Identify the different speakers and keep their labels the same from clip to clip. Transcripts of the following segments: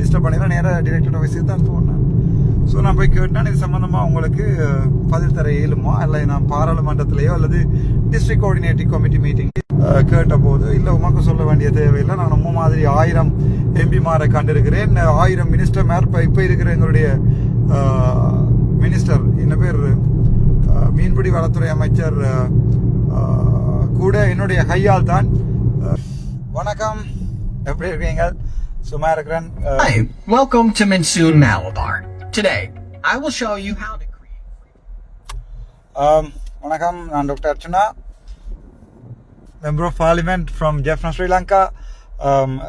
Speaker 1: Disturb பண்ணிடலாம் நேராக director ஆஃபீஸுக்கு தான் போனேன் ஸோ நான் போய் கேட்டேன். இது சம்மந்தமாக உங்களுக்கு பதில் தர இயலுமா? இல்லை நான் பாராளுமன்றத்திலேயோ அல்லது டிஸ்ட்ரிக்ட் கோஆர்டினேட்டிவ் கமிட்டி மீட்டிங் கேட்ட போது இல்லை உமக்கு சொல்ல வேண்டிய தேவையில்லை. நான் உம்ம மாதிரி ஆயிரம் எம்பிமாரை கண்டிருக்கிறேன். ஆயிரம் மினிஸ்டர் மேர் இப்போ இப்போ இருக்கிற எங்களுடைய மினிஸ்டர் என்ன பேர்? மீன்பிடி வளத்துறை அமைச்சர் கூட என்னுடைய கையால் தான் வணக்கம். எப்படி இருக்கீங்க? சும்மா இருக்கிறேன் அஹ்,
Speaker 2: Hi, welcome to Monsoon Malabar. Today, I will show you how to create.
Speaker 1: Um, வணக்கம். நான் doctor Archana member of parliament from Jaffna Sri Lanka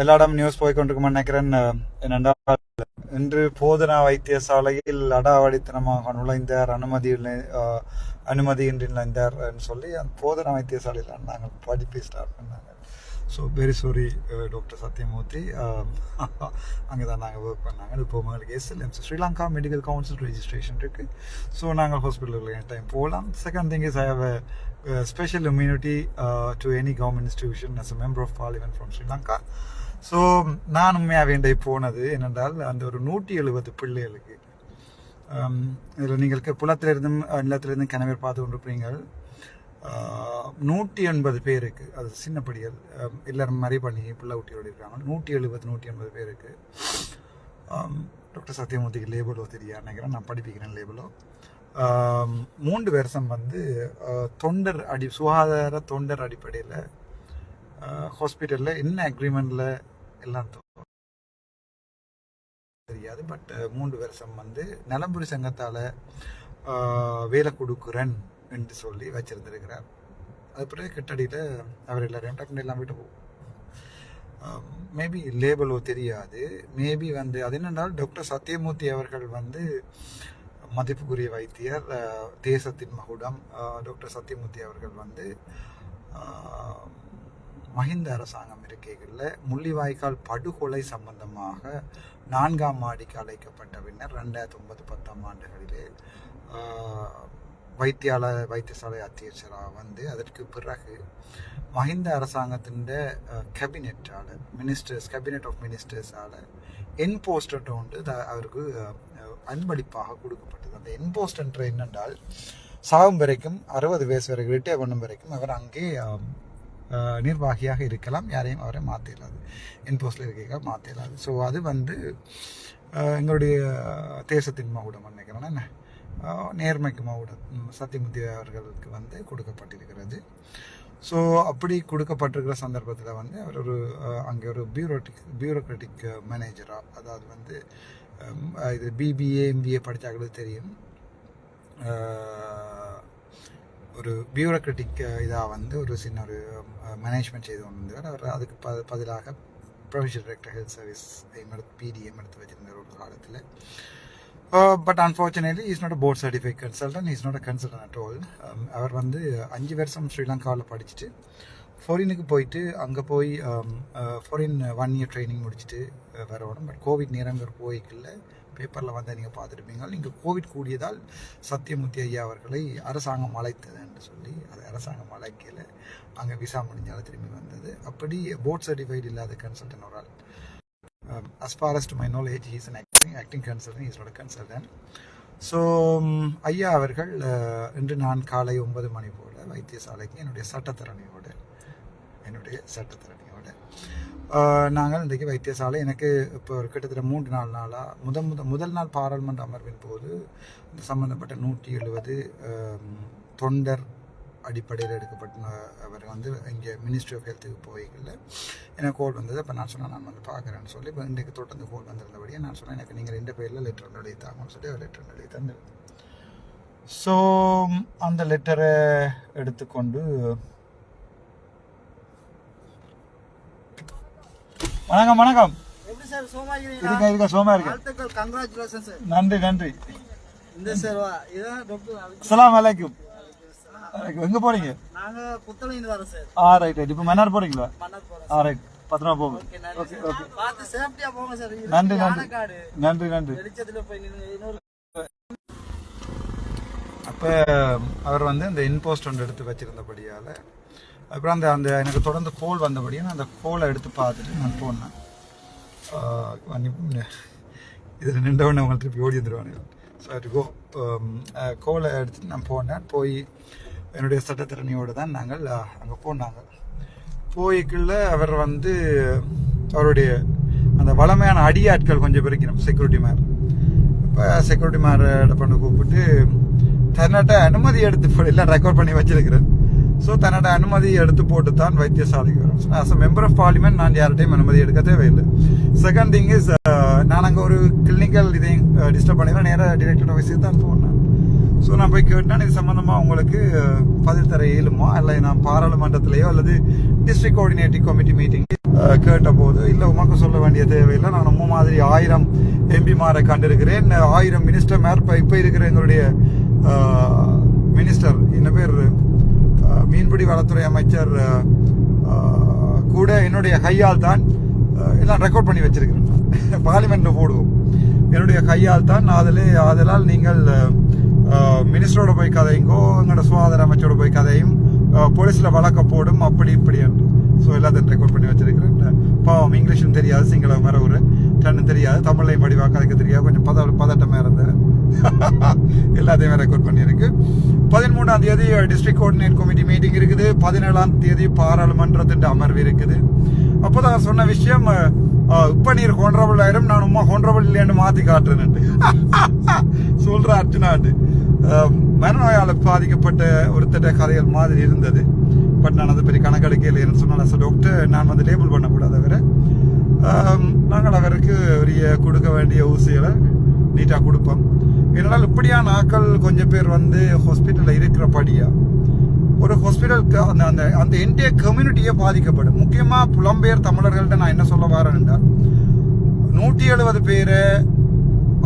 Speaker 1: எல்லா இடம் நியூஸ் போய் கொண்டிருக்குமா நினைக்கிறேன். Uh, என்னென்றால் இன்று போதனா வைத்தியசாலையில் அடாவடித்தனமாக நுழைந்தார். அனுமதி uh, அனுமதியின்றி நுழைந்தார் சொல்லி அந்த போதனா வைத்தியசாலையில் நாங்கள் படிப்பை ஸ்டார்ட் பண்ணாங்க. So very sorry doctor Sathyamoorthy அங்கே தான் நாங்கள் ஒர்க் பண்ணாங்க. இப்போ உங்களுக்கு SLMS Sri Lanka medical council registration இருக்குது ஸோ நாங்கள் ஹாஸ்பிட்டலில் டைம் போகலாம். Second thing is I have special immunity to any government institution as a member of parliament from Sri Lanka so நான் உண்மையாக வேண்டை போனது என்னென்றால் அந்த ஒரு நூற்றி எழுபது பிள்ளைகளுக்கு. Um, இதில் நீங்கள் புலத்திலிருந்தும் நிலத்திலிருந்தும் கிணவர் பார்த்து கொண்டிருப்பீங்கள் நூற்றி எண்பது பேருக்கு அது சின்னப்படிகள் அஹ், எல்லாரும் மறை பண்ணி பிள்ளை ஊட்டியோடு இருக்காங்க நூற்றி எழுபது நூற்றி எண்பது பேருக்கு டாக்டர் சத்யமூர்த்திக்கு லேபிளோ தெரியா நினைக்கிறேன். நான் படிப்பிக்கிறேன் லேபிளோ மூன்று வருஷம் வந்து தொண்டர் அடி சுகாதார தொண்டர் அடிப்படையில் ஹாஸ்பிட்டலில் என்ன அக்ரிமெண்ட்டில் எல்லாம் தெரியாது. பட் மூன்று வருஷம் வந்து நலம்புரி சங்கத்தால் வேலை கொடுக்குறேன். என்று சொல்லி வச்சிருந்திருக்கிறார். அது பிறகு கிட்டடியில் அவர் எல்லாரையும் டக்குனு எல்லாம் விட்டு போகும். மேபி லேபிளோ தெரியாது. மேபி வந்து அது என்னென்றால் டாக்டர் சத்யமூர்த்தி அவர்கள் வந்து மதிப்புக்குரிய வைத்தியர் தேசத்தின் மகுடம் டாக்டர் சத்யமூர்த்தி அவர்கள் வந்து மஹிந்த அரசாங்கம் இருக்கைகளில் முள்ளிவாய்க்கால் படுகொலை சம்பந்தமாக நான்காம் மாடிக்கு அழைக்கப்பட்ட பின்னர் ரெண்டாயிரத்தி ஒன்பது பத்தாம் ஆண்டுகளிலே வைத்தியால வைத்தியசாலை அத்தியட்சராக வந்து அதற்கு பிறகு மஹிந்த அரசாங்கத்தின் கேபினெட்டால் மினிஸ்டர்ஸ் கேபினெட் ஆஃப் மினிஸ்டர்ஸால் என்போஸ்டர் வந்து த- அவருக்கு அன்பளிப்பாக கொடுக்கப்பட்டது. அந்த என்போஸ்டர் என்னென்றால் சாகும் வரைக்கும் அறுபது வயசு வரைக்கும் ரிட்டையர் பண்ணும் வரைக்கும் அவர் அங்கே நிர்வாகியாக இருக்கலாம். யாரையும் அவரை மாற்றிடலாது என்போஸ்டில் இருக்க மாற்றிடலாது ஸோ அது வந்து எங்களுடைய தேசத்தின் மகுடம் நினைக்கிறேன் என்ன? நேர்மைக்கு மாவட்டம் சத்தியமுத்தி அவர்களுக்கு வந்து கொடுக்கப்பட்டிருக்கிறது. ஸோ அப்படி கொடுக்கப்பட்டிருக்கிற சந்தர்ப்பத்தில் வந்து அவர் ஒரு அங்கே ஒரு பியூரோட்டிக் பியூரோக்ராட்டிக் மேனேஜராக அதாவது வந்து இது பிபிஏ எம்பிஏ படித்தாங்களுக்கு தெரியும். ஒரு பியூரோக்ராட்டிக் இதாக வந்து ஒரு சின்ன ஒரு மேனேஜ்மெண்ட் செய்து கொண்டு வந்தார் அவர் அதுக்கு ப பதிலாக ப்ரொவிஷன் டைரக்டர் ஹெல்த் சர்வீஸ் எடுத்து பிடிஎம் எடுத்து வச்சிருந்தார் ஒரு காலத்தில். But unfortunately is not a board certified consultant is not a consultant at all அவர் வந்து uh, அஞ்சு வருஷம் ஸ்ரீலங்காவில் படிச்சுட்டு ஃபாரினுக்கு போயிட்டு அங்கே போய் ஃபாரின் ஒன் இயர் ட்ரைனிங் முடிச்சுட்டு uh, வர வரணும் பட் கோவிட் நேரங்கிற போய்க்குள்ள பேப்பரில் வந்து நீங்கள் பார்த்துருப்பீங்க. நீங்கள் கோவிட் கூடியதால் சத்யமூர்த்தி ஐயா அவர்களை அரசாங்கம் அழைத்தது என்று சொல்லி அது அரசாங்கம் அழைக்கல. அங்கே விசா முடிஞ்சால திரும்பி வந்தது. அப்படி போர்ட் சர்டிஃபைடு இல்லாத கன்சல்டன் ஒரு ஆள். As as far as to my acting an acting, acting so um, ஐயா அவர்கள் இன்று நான் காலை ஒன்பது மணி போல் வைத்தியசாலைக்கு என்னுடைய சட்டத்திறனையோடு என்னுடைய சட்டத்திறனையோடு நாங்கள் இன்றைக்கு வைத்தியசாலை எனக்கு இப்போ ஒரு கிட்டத்தட்ட மூன்று நாலு நாளாக முத முத முதல் நாள் பாராளுமன்ற அமர்வின் போது இந்த சம்பந்தப்பட்ட நூற்றி எழுபது தொண்டர் அடிப்படையில் எடுக்கப்பட்ட அவர் வந்து இங்கே மினிஸ்ட்ரி ஆஃப் ஹெல்த்துக்கு போய்க்கல. எனக்கு கோல் வந்தது. அப்போ நான் சொன்னேன் நான் வந்து பார்க்குறேன்னு சொல்லி. இப்போ இன்றைக்கு தொடர்ந்து கோல் வந்திருந்தபடியே நான் சொன்னேன் எனக்கு நீங்கள் ரெண்டு பேரில் லெட்டர் ஒன்று எழுதி தாங்கன்னு சொல்லி அவர் லெட்டர் ஒன்று எழுதி தந்து ஸோ அந்த லெட்டரை எடுத்துக்கொண்டு வணக்கம் வணக்கம்.
Speaker 3: எப்படி சார் சோமா இருக்கிறீங்களா
Speaker 1: இருக்க இருக்க சோமா இருக்கு
Speaker 3: வாழ்த்துக்கள் கங்க்ராச்சுலேஷன் சார்.
Speaker 1: நன்றி நன்றி.
Speaker 3: இந்த சார் வா இதான்
Speaker 1: எங்கே போறீங்க?
Speaker 3: நாங்க புத்தளைந்து வரோம் சார்.
Speaker 1: ஆ ரைட் ரைட் இப்போ மன்னார் போறீங்களா?
Speaker 3: மன்னர் போறோம்
Speaker 1: ஆ ரைட் பத்திரமா போங்க.
Speaker 3: ஓகே நன்றி சார். பார்த்து சேஃப்டியா போங்க சார். இது
Speaker 1: நன்றி நன்றி. நன்றி நன்றி.
Speaker 3: வெளிச்சத்துல போய் நின்னு இன்னொரு
Speaker 1: அப்போ அவர் வந்து இந்த இன்போஸ்ட் ஒன்று எடுத்து வச்சிருந்தபடியால் அப்புறம் அந்த அந்த எனக்கு தொடர்ந்து கோல் வந்தபடியும் நான் அந்த கோலை எடுத்து பார்த்துட்டு நான் போனேன். இதில் நின்றவன் அவங்க திருப்பி ஓடி வந்துடுவானுங்க ஸோ டு கோ கோலை எடுத்துட்டு நான் போனேன். போய் என்னுடைய சட்டத்திறனியோடு தான் நாங்கள் அங்கே போனாங்க. போய்க்குள்ள அவர் வந்து அவருடைய அந்த வளமையான அடியாட்கள் கொஞ்சம் பிரிக்கணும் செக்யூரிட்டி மேன் இப்போ செக்யூரிட்டி மேரை பண்ண கூப்பிட்டு தன்னட்ட அனுமதி எடுத்து எல்லாம் ரெக்கார்ட் பண்ணி வச்சிருக்கிறேன். ஸோ தன்னோட அனுமதி எடுத்து போட்டு தான் வைத்தியசாலைக்கு வரும். As a member of parliament நான் யார்கிட்டையும் அனுமதி எடுக்க தேவையில்லை. செகண்ட் திங் இஸ் நான் அங்கே ஒரு கிளினிக்கல் இதையும் டிஸ்டர்ப் பண்ணிடுறேன் நேராக டிரெக்டர் ஆஃபீஸுக்கு தான் போனேன் ஸோ நான் போய் கேட்டேன் இது சம்மந்தமாக உங்களுக்கு பதில் தர இயலுமா? இல்லை நான் பாராளுமன்றத்திலேயோ அல்லது டிஸ்ட்ரிக்ட் கோஆர்டினேட்டிவ் கமிட்டி மீட்டிங் கேட்ட போது இல்லை உமக்கு சொல்ல வேண்டிய தேவையில்லை. நான் உம்ம மாதிரி ஆயிரம் எம்பிமாரை கண்டிருக்கிறேன். ஆயிரம் மினிஸ்டர் மேர் இப்போ இப்போ இருக்கிற எங்களுடைய மினிஸ்டர் என்ன பேர்? மீன்பிடி வளத்துறை அமைச்சர் கூட என்னுடைய கையால் தான் எல்லாம் ரெக்கார்ட் பண்ணி வச்சிருக்கிறேன். பார்லிமெண்ட்டில் போடுவோம். என்னுடைய கையால் தான் அதில் ஆதலால் நீங்கள் மினிஸ்டரோட போய் கதையுங்கோ எங்களோட சுகாதார அமைச்சரோட போய் கதையும் போலீஸில் போலீஸ்ல வழக்க போடும் அப்படி இப்படி என்று ஸோ எல்லாத்தையும் ரெக்கார்ட் பண்ணி வச்சிருக்கிறேன் பாவம் இங்கிலீஷும் தெரியாது சிங்களம் வேற ஒரு டன்னு தெரியாது தமிழையும் படிவா கதைக்க தெரியாது கொஞ்சம் பத பதட்டமாக இருந்தேன் எல்லாத்தையுமே ரெக்கார்ட் பண்ணியிருக்கு பதிமூணாம் தேதி டிஸ்ட்ரிக்ட் கோஆர்டினேட் கமிட்டி மீட்டிங் இருக்குது பதினேழாம் தேதி பாராளுமன்றத்தின் அமர்வு இருக்குது அப்போதான் சொன்ன விஷயம் அஹ், இப்ப நீர் ஹோன்ரபிள் ஆயிடும் நான் உமா ஹோன்ரபிள் இல்லைன்னு மாத்தி காட்டுறேன் சொல்ற அர்ஜுனாண்டு மனநோயால் பாதிக்கப்பட்ட ஒருத்தட்ட கதைகள் மாதிரி இருந்தது. பட் நான் அதை பெரிய கணக்கெடுக்கையில் என்ன சொன்னால் டாக்டர் நான் வந்து லேபிள் பண்ணக்கூடாது அவரை. நாங்கள் அவருக்கு உரிய கொடுக்க வேண்டிய ஊசிகளை நீட்டாக கொடுப்போம். என்னால் இப்படியான ஆக்கள் கொஞ்சம் பேர் வந்து ஹாஸ்பிட்டலில் இருக்கிற படியாக ஒரு ஹாஸ்பிட்டலுக்கு அந்த அந்த அந்த என்டைய கம்யூனிட்டியே பாதிக்கப்படும். முக்கியமாக புலம்பெயர் தமிழர்கள்ட்ட நான் என்ன சொல்ல வரேன் என்றால் நூற்றி எழுபது பேர்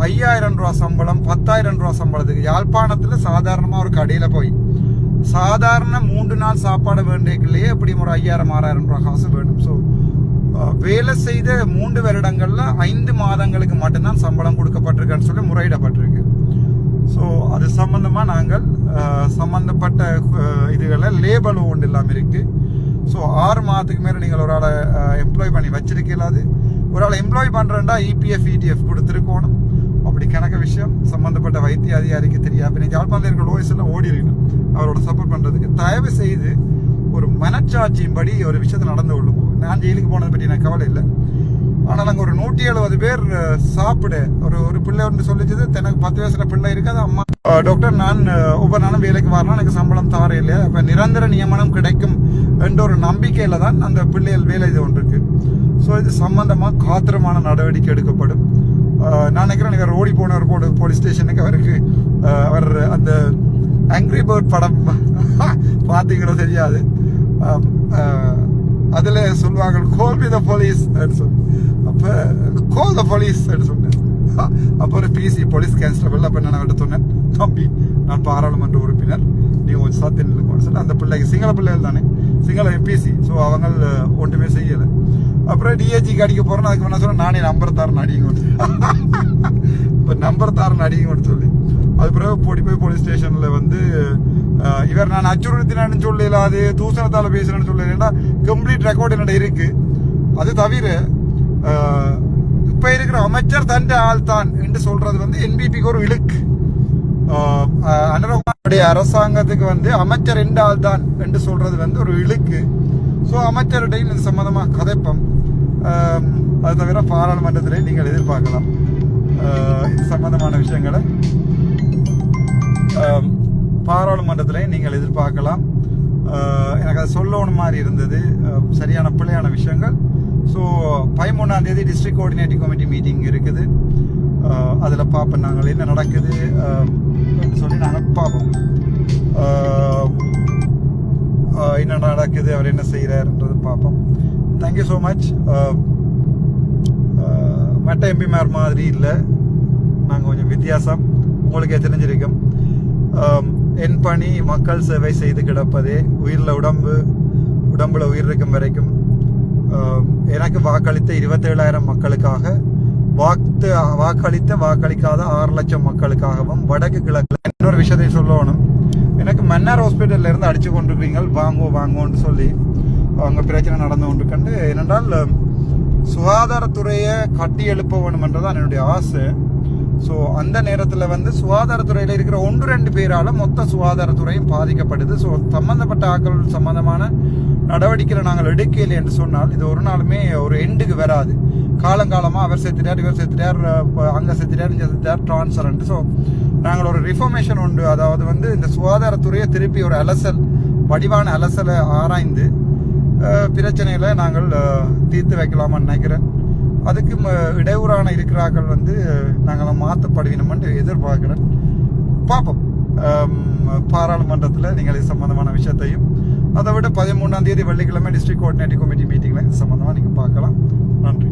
Speaker 1: ஐயாயிரம் ரூபா சம்பளம் பத்தாயிரம் ரூபா சம்பளத்துக்கு யாழ்ப்பாணத்தில் சாதாரணமாக ஒரு கடையில் போய் சாதாரண மூன்று நாள் சாப்பாடு வேண்டியக்குள்ளேயே எப்படி ஒரு ஐயாயிரம் ஆறாயிரம் ரூபா காசு வேணும் ஸோ வேலை செய்த மூன்று வருடங்களில் ஐந்து மாதங்களுக்கு மட்டும்தான் சம்பளம் கொடுக்கப்பட்டிருக்குன்னு சொல்லி முறையிடப்பட்டிருக்கு. ஸோ அது சம்பந்தமாக நாங்கள் சம்மந்தப்பட்ட சம்பந்தப்பட்ட இதுகளை லேபல் ஒன்று இல்லாமல் இருக்குது ஸோ ஆறு மாதத்துக்கு மேலே நீங்கள் ஒரு ஆளை எம்ப்ளாய் பண்ணி வச்சிருக்கலாது ஒரு ஆளை எம்ப்ளாய் பண்ணுறேன்டா இபிஎஃப் இடிஎஃப் கொடுத்துருக்கோணும். அப்படி கணக்க விஷயம். சம்மந்தப்பட்ட வைத்திய அதிகாரிக்கு தெரியாது. இப்போ யாழ்ப்பாணத்தில் இருக்கிற லோயஸ் ஓடி இருக்கணும். அவரோட சப்போர்ட் பண்ணுறதுக்கு தயவு செய்து ஒரு மனச்சாட்சியின்படி ஒரு விஷயத்தை நடந்து கொள்ளுவோம் நான் ஜெயிலுக்கு போனதை பற்றி எனக்கு கவலை இல்லை. ஆனால் அங்கே ஒரு நூற்றி எழுபது பேர் சாப்பிடு சாப்பிட. ஒரு ஒரு பிள்ளை ஒன்று சொல்லிச்சது எனக்கு பத்து வயசுல பிள்ளை இருக்காது அம்மா. டாக்டர் நான் ஒவ்வொரு நாளும் வேலைக்கு வரணும் எனக்கு சம்பளம் தவற இல்லையா இப்போ நிரந்தர நியமனம் கிடைக்கும் என்ற ஒரு நம்பிக்கையில தான் அந்த பிள்ளைகள் வேலை இது ஒன்று இருக்கு. ஸோ இது சம்பந்தமாக காத்திரமான நடவடிக்கை எடுக்கப்படும். நான் நினைக்கிறேன் எனக்கு ஓடி போனவர் போடு போலீஸ் ஸ்டேஷனுக்கு அவருக்கு அவர் அந்த ஆங்க்ரி பேர்ட் படம் பார்த்தீங்களோ தெரியாது. அதில் சொல்லுவாங்க கோல் த போலீஸ் சொல்லி. அப்போ கோல் த போலீஸ் சொன்னேன். அப்போ ஒரு பிசி போலீஸ் கான்ஸ்டபிள் அப்போ நான் அவர்கிட்ட சொன்னேன் தம்பி நான் பாராளுமன்ற உறுப்பினர். நீ ஒரு சத்தியம் இல்லைன்னு சொல்லி அந்த பிள்ளைக்கு சிங்கள பிள்ளைகள் தானே. சிங்கள பிசி ஸோ அவங்க ஒன்றுமே செய்யலை. அப்புறம் டிஏஜிக்கு அடிக்க போகிறேன்னு அதுக்கு என்ன சொன்னேன் நானே நம்பர் தாரன் அடிங்க இப்போ நம்பர் தாரன் அடிங்க சொல்லி. அது பிறகு போடி போய் போலீஸ் ஸ்டேஷனில் வந்து இவர் நான் அச்சுறுத்தினான்னு சொல்லல அது தூசணத்தால் பேசுறேன்னு சொல்லலைன்னா கம்ப்ளீட் ரெக்கார்டு என்னோட இருக்குது அது தவிர இப்ப இருக்கிற அமைச்சர் தண்ட ஆள் தான் என்று சொல்றது வந்து என்பிபிக்கு ஒரு இழுக்கு. அனுரகுமாருடைய அரசாங்கத்துக்கு வந்து அமைச்சர் எந்த ஆள் தான் என்று சொல்றது வந்து ஒரு இழுக்கு. ஸோ அமைச்சருடையும் இது சம்மந்தமாக கதைப்பம். அது தவிர பாராளுமன்றத்திலே நீங்கள் எதிர்பார்க்கலாம். இது சம்பந்தமான விஷயங்களை. பாராளுமன்றத்திலையும் பாராளுமன்றத்திலே நீங்கள் எதிர்பார்க்கலாம். எனக்கு அது சொல்லணும் மாதிரி இருந்தது சரியான பிள்ளையான விஷயங்கள். ஸோ பதிமூணாம் தேதி டிஸ்ட்ரிக்ட் கோஆர்டினேட்டிவ் கமிட்டி மீட்டிங் இருக்குது. Uh, அதில் பார்ப்போம் நாங்கள் என்ன நடக்குது um, அப்படின்னு சொல்லி நாங்கள் பார்ப்போம். Uh, uh, என்ன நடக்குது அவர் என்ன செய்கிறாருன்றது பார்ப்போம். தேங்க்யூ ஸோ மச் மற்ற எம்பிமார் மாதிரி இல்லை. நாங்கள் கொஞ்சம் வித்தியாசம். உங்களுக்கே தெரிஞ்சிருக்கும். Um, என் பணி மக்கள் சேவை செய்து கிடப்பதே உயிரில் உடம்பு உடம்புல உயிர் இருக்கும் வரைக்கும். எனக்கு வாக்களித்த இருபத்தேழாயிரம் மக்களுக்காக வாக்கு வாக்களித்த வாக்களிக்காத ஆறு லட்சம் மக்களுக்காகவும் வடக்கு கிழக்கு இன்னொரு விஷயத்தை சொல்லணும். எனக்கு மன்னார் ஹாஸ்பிட்டல்ல இருந்து அடிச்சு கொண்டிருக்கீங்க வாங்கோ வாங்கோன்னு சொல்லி அவங்க பிரச்சனை நடந்து கொண்டு கண்டு ஏனென்றால் சுகாதாரத்துறையை கட்டி எழுப்ப வேணுமென்றதான் என்னுடைய ஆசை. ஸோ அந்த நேரத்தில் வந்து சுகாதாரத்துறையில் இருக்கிற ஒன்று ரெண்டு பேரால் மொத்த சுகாதாரத்துறையும் பாதிக்கப்படுது ஸோ சம்மந்தப்பட்ட ஆக்கள் சம்மந்தமான நடவடிக்கைகளை நாங்கள் எடுக்கலை என்று சொன்னால் இது ஒரு நாளுமே ஒரு எண்டுக்கு வராது. காலங்காலமாக அவர் செத்துட்டார் இவர் செத்துட்டார் அங்கே செத்துட்டார் இங்கே செத்துட்டார் டிரான்ஸ்பரண்ட் ஸோ நாங்கள் ஒரு ரிஃபர்மேஷன் உண்டு. அதாவது வந்து இந்த சுகாதாரத்துறையை திருப்பி ஒரு அலசல் வடிவான அலசலை ஆராய்ந்து பிரச்சனையில் பிரச்சனைகளை நாங்கள் தீர்த்து வைக்கலாமான்னு நினைக்கிறேன். அதுக்கு ம- இடையூறான இருக்கிறார்கள் வந்து நாங்கள் மாற்றப்படுவினோம்னு எதிர்பார்க்கிறேன் பார்ப்போம். பாராளுமன்றத்தில் நீங்கள் இது சம்மந்தமான விஷயத்தையும் அதை விட பதிமூணாம் தேதி வெள்ளிக்கிழமை டிஸ்ட்ரிக்ட் கோஆர்டினேட்டிவ் கமிட்டி மீட்டிங்கில் இது சம்மந்தமாக நீங்கள் பார்க்கலாம். நன்றி.